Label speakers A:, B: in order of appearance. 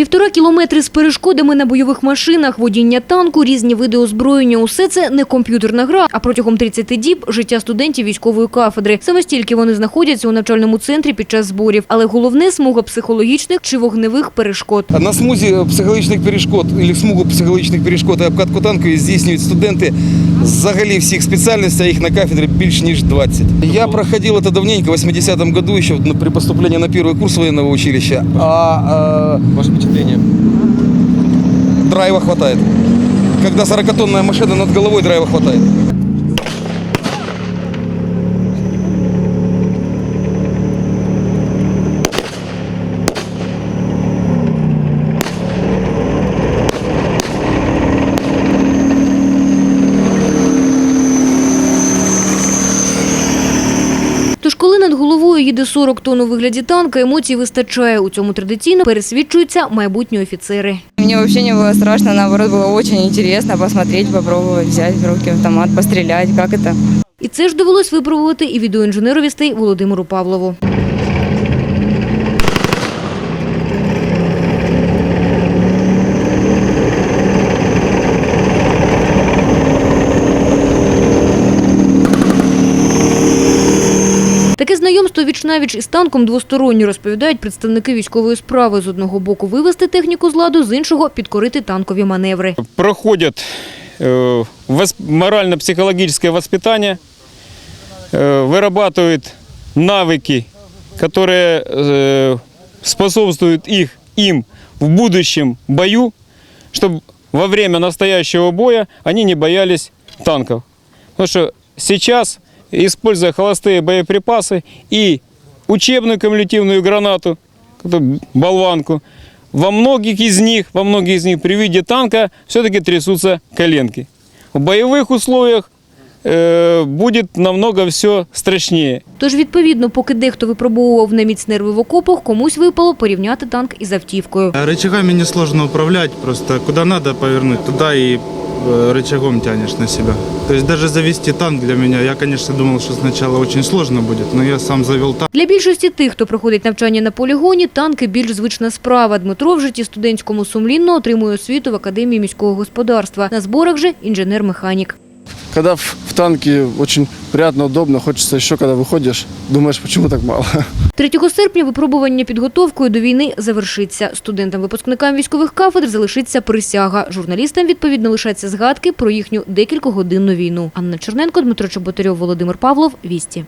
A: Півтора кілометри з перешкодами на бойових машинах, водіння танку, різні види озброєння – усе це не комп'ютерна гра, а протягом 30 діб життя студентів військової кафедри. Саме стільки вони знаходяться у навчальному центрі під час зборів. Але головне – смуга психологічних чи вогневих перешкод.
B: На смузі психологічних перешкод або смугу психологічних перешкод і обкатку танкою здійснюють студенти взагалі всіх спеціальностей, а їх на кафедрі більш ніж 20. Я проходив це давненько, в 80-м году, ще на- при поступлении на первый курс военного училища. А, э,
C: Впечатление?
B: драйва хватает. Когда 40-тонная машина над головой, драйва хватает.
A: Тож коли над головою їде 40 тонн у вигляді танка, емоцій вистачає. У цьому традиційно пересвідчуються майбутні офіцери.
D: Мне вообще не было страшно, наоборот, было очень интересно посмотреть, попробовать взять в руки автомат, пострелять, как это.
A: І це ж довелось випробувати і відеоінженеровістей Володимиру Павлову. Таке знайомство віч-навіч із танком двосторонньо розповідають представники військової справи. З одного боку вивести техніку з ладу, з іншого підкорити танкові маневри.
E: проходят э, вос- морально-психологическое воспитание, э, вырабатывают навыки, которые э, способствуют их, им в будущем бою, чтобы во время настоящего боя они не боялись танков. Потому что сейчас, используя холостые боеприпасы и учебную кумулятивную гранату, эту болванку, во многих из них, во многих из них при виде танка все-таки трясутся коленки. В боевых условиях э, будет намного все страшнее.
A: Тож, відповідно, поки дехто випробовував на міць нерви в окопах, комусь випало порівняти танк із автівкою.
F: Рычагами несложно управлять, просто куда надо повернуть, туда и э, рычагом тянешь на себя. То есть даже завести танк для меня, я, конечно, думал, что сначала очень сложно будет, но я сам завел танк.
A: Для більшості тих, хто проходить навчання на полігоні, танки більш звична справа. Дмитро в житті студентському сумлінно отримує освіту в Академії міського господарства. На зборах же інженер-механік.
G: Когда в, в танке очень приятно, удобно, хочется еще, когда выходишь, думаешь, почему так мало.
A: 3 серпня випробування підготовкою до війни завершиться. Студентам-випускникам військових кафедр залишиться присяга. Журналістам, відповідно, лишаться згадки про їхню декількогодинну війну. Анна Черненко, Дмитро Чоботарьов, Володимир Павлов. Вісті.